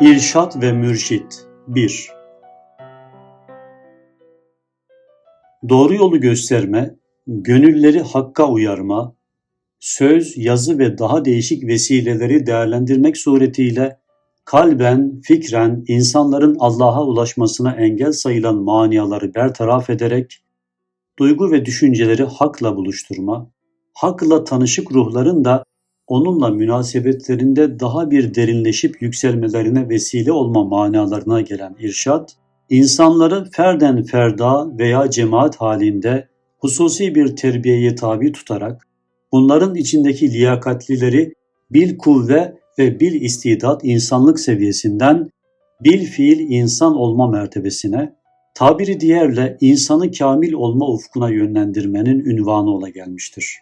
İrşad ve Mürşit 1 Doğru yolu gösterme, gönülleri hakka uyarma, söz, yazı ve daha değişik vesileleri değerlendirmek suretiyle kalben, fikren insanların Allah'a ulaşmasına engel sayılan maniaları bertaraf ederek duygu ve düşünceleri hakla buluşturma, hakla tanışık ruhların da onunla münasebetlerinde daha bir derinleşip yükselmelerine vesile olma manalarına gelen irşad, insanları ferden ferda veya cemaat halinde hususi bir terbiyeye tabi tutarak, bunların içindeki liyakatlileri bil kuvve ve bil istidat insanlık seviyesinden bil fiil insan olma mertebesine, tabiri diğerle insanı kamil olma ufkuna yönlendirmenin ünvanı ola gelmiştir.